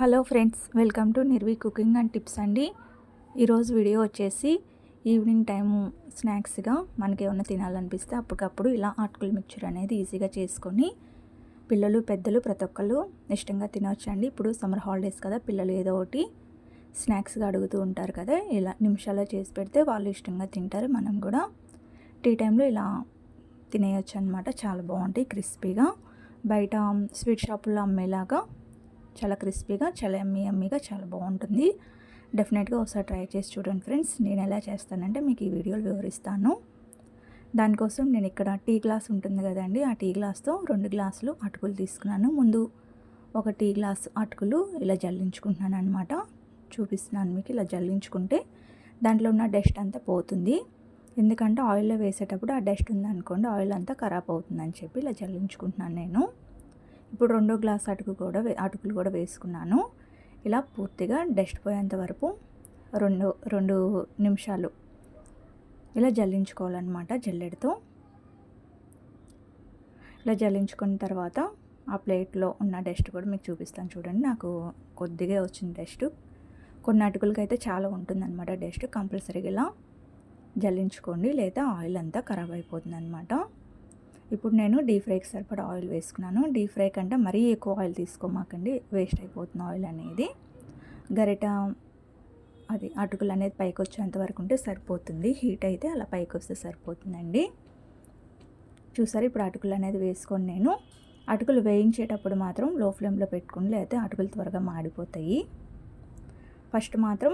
Hello friends welcome to Nirvi cooking and tips అండి. ఈరోజు video వచ్చేసి ఈవినింగ్ టైము స్నాక్స్గా మనకి ఏమైనా తినాలనిపిస్తే అప్పటికప్పుడు ఇలా ఆట్కుల మిక్చర్ అనేది ఈజీగా చేసుకొని పిల్లలు పెద్దలు ప్రతి ఒక్కళ్ళు ఇష్టంగా తినవచ్చండి ఇప్పుడు సమ్మర్ హాలిడేస్ కదా పిల్లలు ఏదో ఒకటి స్నాక్స్గా అడుగుతూ ఉంటారు కదా ఇలా నిమిషాల్లో చేసి పెడితే వాళ్ళు ఇష్టంగా తింటారు. మనం కూడా టీ టైంలో ఇలా తినేయచ్చు అనమాట చాలా బాగుంటాయి క్రిస్పీగా. బయట స్వీట్ షాపుల్లో అమ్మేలాగా చాలా క్రిస్పీగా చాలా ఎమ్మీ ఎమ్మీగా చాలా బాగుంటుంది. డెఫినెట్గా ఒకసారి ట్రై చేసి చూడండి ఫ్రెండ్స్. నేను ఎలా చేస్తానంటే మీకు ఈ వీడియోలు వివరిస్తాను. దానికోసం నేను ఇక్కడ టీ గ్లాస్ ఉంటుంది కదండి ఆ టీ గ్లాస్తో రెండు గ్లాసులు అటుకులు తీసుకున్నాను. ముందు ఒక టీ గ్లాస్ అటుకులు ఇలా జల్లించుకుంటున్నాను అనమాట చూపిస్తున్నాను మీకు ఇలా జల్లించుకుంటే దాంట్లో ఉన్న డస్ట్ అంతా పోతుంది. ఎందుకంటే ఆయిల్లో వేసేటప్పుడు ఆ డస్ట్ ఉందనుకోండి ఆయిల్ అంతా ఖరాబ్ అవుతుందని చెప్పి ఇలా జల్లించుకుంటున్నాను నేను. ఇప్పుడు రెండో గ్లాస్ అటుకు కూడా అటుకులు కూడా వేసుకున్నాను. ఇలా పూర్తిగా డస్ట్ పోయేంత వరకు రెండు రెండు నిమిషాలు ఇలా జల్లించుకోవాలన్నమాట జల్లెడతో. ఇలా జల్లించుకున్న తర్వాత ఆ ప్లేట్లో ఉన్న డస్ట్ కూడా మీకు చూపిస్తాను చూడండి. నాకు కొద్దిగా వచ్చింది డస్ట్. కొన్ని అటుకులకి అయితే చాలా ఉంటుందన్నమాట డస్ట్. కంపల్సరీగా ఇలా జల్లించుకోండి. లేదా ఆయిల్ అంతా ఖరాబ్ అయిపోతుంది అనమాట ఇప్పుడు నేను డీప్ ఫ్రైకి సరిపడా ఆయిల్ వేసుకున్నాను. డీప్ ఫ్రై కంటే మరీ ఎక్కువ ఆయిల్ తీసుకోమాకండి. వేస్ట్ అయిపోతుంది ఆయిల్ అనేది. గరిట అది అటుకులు అనేది పైకి వచ్చేంత వరకు ఉంటే సరిపోతుంది. హీట్ అయితే అలా పైకి వస్తే సరిపోతుందండి. చూసారు? ఇప్పుడు అటుకులు అనేది వేసుకొని నేను అటుకులు వేయించేటప్పుడు మాత్రం లో ఫ్లేమ్లో పెట్టుకుని లేకపోతే అటుకులు త్వరగా మాడిపోతాయి. ఫస్ట్ మాత్రం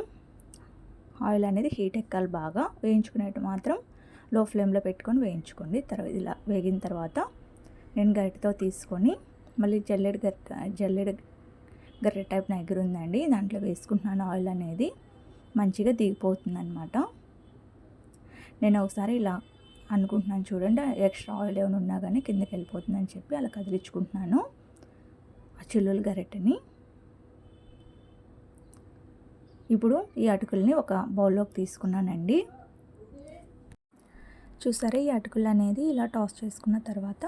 ఆయిల్ అనేది హీట్ ఎక్కాలి బాగా. వేయించుకునేట్టు మాత్రం లో ఫ్లేమ్లో పెట్టుకొని వేయించుకోండి. తర్వాత ఇలా వేగిన తర్వాత నేను గరిటతో తీసుకొని మళ్ళీ జల్లెడ గరిట జల్లెడ గరిటె టైప్ నా దగ్గర ఉందండి. దాంట్లో వేసుకుంటున్నాను ఆయిల్ అనేది. మంచిగా దిగిపోతుంది అనమాట నేను ఒకసారి ఇలా అనుకుంటున్నాను చూడండి. ఎక్స్ట్రా ఆయిల్ ఏమైనా ఉన్నా కానీ కిందకి వెళ్ళిపోతుందని చెప్పి అలా కదిలించుకుంటున్నాను. ఆ చిల్లుల గరిటెని. ఇప్పుడు ఈ అటుకుల్ని ఒక బౌల్లోకి తీసుకున్నానండి. చూసారా? ఈ అటుకులు అనేది ఇలా టాస్ చేసుకున్న తర్వాత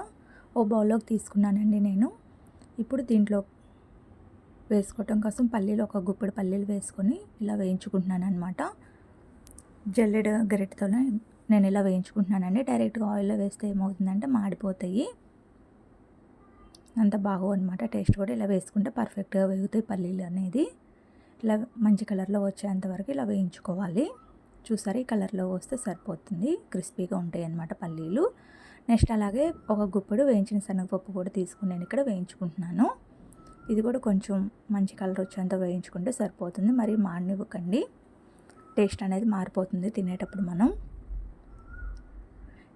ఓ బౌల్లోకి తీసుకున్నానండి నేను. ఇప్పుడు దీంట్లో వేసుకోవటం కోసం పల్లీలు ఒక గుప్పెడు పల్లీలు వేసుకొని ఇలా వేయించుకుంటున్నాను అనమాట జల్లెడ గరిటతోనే నేను ఇలా వేయించుకుంటున్నానండి. డైరెక్ట్గా ఆయిల్లో వేస్తే ఏమవుతుందంటే మాడిపోతాయి. అంత బాగో అనమాట టేస్ట్ కూడా ఇలా వేసుకుంటే పర్ఫెక్ట్గా వేగుతాయి పల్లీలు అనేది. ఇలా మంచి కలర్లో వచ్చేంత వరకు ఇలా వేయించుకోవాలి. చూసారు? ఈ కలర్లో వస్తే సరిపోతుంది. క్రిస్పీగా ఉంటాయి అన్నమాట పల్లీలు. నెక్స్ట్ అలాగే ఒక గుప్పెడు వేయించిన శనగపప్పు కూడా తీసుకుని నేను ఇక్కడ వేయించుకుంటున్నాను. ఇది కూడా కొంచెం మంచి కలర్ వచ్చేంత వేయించుకుంటే సరిపోతుంది. మరి మాడనివ్వకండి. టేస్ట్ అనేది మారిపోతుంది తినేటప్పుడు మనం.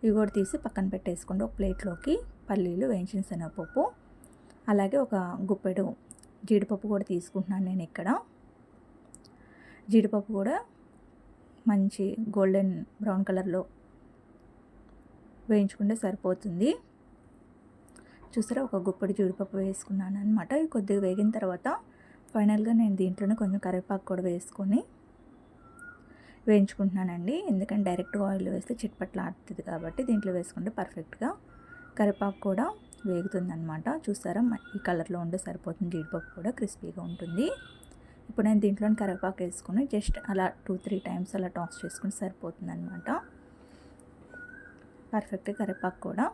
ఇవి కూడా తీసి పక్కన పెట్టేసుకోండి. ఒక ప్లేట్లోకి పల్లీలు వేయించిన శనగపప్పు అలాగే ఒక గుప్పెడు జీడిపప్పు కూడా తీసుకుంటున్నాను నేను ఇక్కడ. జీడిపప్పు కూడా మంచి గోల్డెన్ బ్రౌన్ కలర్లో వేయించుకుంటే సరిపోతుంది. చూసారా ఒక గుప్పడి జీడిపప్పు వేసుకున్నాను అనమాట కొద్దిగా వేగిన తర్వాత ఫైనల్గా నేను దీంట్లోనే కొంచెం కరివేపాకు కూడా వేసుకొని వేయించుకుంటున్నానండి. ఎందుకంటే డైరెక్ట్గా ఆయిల్ వేస్తే చిట్పట్లు ఆడుతుంది కాబట్టి దీంట్లో వేసుకుంటే పర్ఫెక్ట్గా కరివేపాకు కూడా వేగుతుందనమాట చూసారా ఈ కలర్లో ఉండే సరిపోతుంది జీడిపప్పు కూడా క్రిస్పీగా ఉంటుంది. ఇప్పుడు నేను దీంట్లోని కరివేపాకు వేసుకొని జస్ట్ అలా టూ త్రీ టైమ్స్ అలా టాస్ చేసుకుని సరిపోతుంది అనమాట పర్ఫెక్ట్గా కరివేపాకు కూడా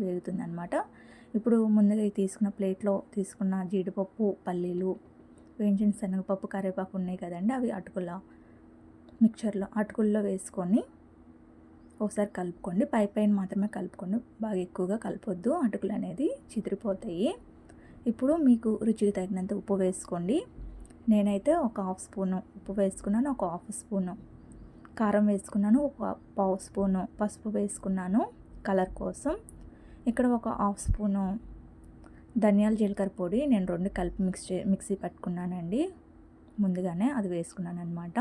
వేగుతుంది అనమాట ఇప్పుడు ముందుగా తీసుకున్న ప్లేట్లో తీసుకున్న జీడిపప్పు పల్లీలు వేయించిన శనగపప్పు కరివేపాకు ఉన్నాయి కదండి అవి అటుకుల మిక్చర్లో అటుకుల్లో వేసుకొని ఒకసారి కలుపుకోండి. పై పైన మాత్రమే కలుపుకోండి. బాగా ఎక్కువగా కలపొద్దు. అటుకులు అనేది చిదిరిపోతాయి. ఇప్పుడు మీకు రుచికి తగినంత ఉప్పు వేసుకోండి. నేనైతే ఒక హాఫ్ స్పూను ఉప్పు వేసుకున్నాను ఒక హాఫ్ స్పూను కారం వేసుకున్నాను ఒక పావు స్పూను పసుపు వేసుకున్నాను కలర్ కోసం. ఇక్కడ ఒక హాఫ్ స్పూను ధనియాల జీలకర్ర పొడి నేను రెండు కలిపి మిక్స్ చే మిక్సీ పట్టుకున్నానండి. ముందుగానే అది వేసుకున్నాను అనమాట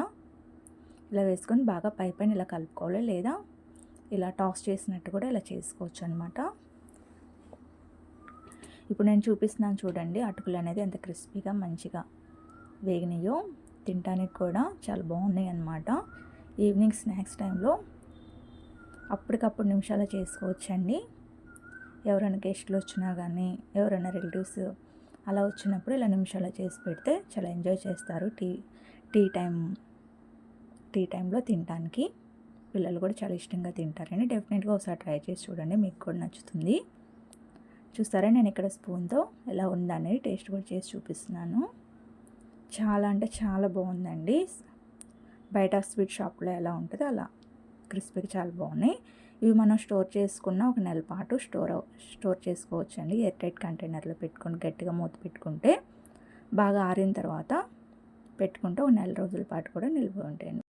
ఇలా వేసుకొని బాగా పై పైన ఇలా కలుపుకోవాలి లేదా ఇలా టాస్ చేసినట్టు కూడా ఇలా చేసుకోవచ్చు అనమాట ఇప్పుడు నేను చూపిస్తున్నాను చూడండి అటుకులు అనేది ఎంత క్రిస్పీగా మంచిగా వేగినాయో తినడానికి కూడా చాలా బాగున్నాయి అన్నమాట ఈవినింగ్ స్నాక్స్ టైంలో అప్పటికప్పుడు నిమిషాలు చేసుకోవచ్చండి. ఎవరైనా గెస్ట్లు వచ్చినా కానీ ఎవరైనా రిలేటివ్స్ అలా వచ్చినప్పుడు ఇలా నిమిషాలు చేసి పెడితే చాలా ఎంజాయ్ చేస్తారు. టీ టీ టైం టీ టైంలో తినడానికి పిల్లలు కూడా చాలా ఇష్టంగా తింటారని డెఫినెట్గా ఒకసారి ట్రై చేసి చూడండి మీకు కూడా నచ్చుతుంది. చూస్తారా? నేను ఇక్కడ స్పూన్తో ఎలా ఉందనేది టేస్ట్ కూడా చేసి చూపిస్తున్నాను. చాలా అంటే చాలా బాగుందండి. బయట స్వీట్ షాప్లో ఎలా ఉంటుందో అలా క్రిస్పీకి చాలా బాగున్నాయి. ఇవి మనం స్టోర్ చేసుకున్న ఒక నెల పాటు స్టోర్ స్టోర్ చేసుకోవచ్చండి. ఎయిర్ టైట్ కంటైనర్లో పెట్టుకొని గట్టిగా మూత పెట్టుకుంటే బాగా ఆరిన తర్వాత పెట్టుకుంటే ఒక నెల రోజుల పాటు కూడా నిల్వ ఉంటాయండి.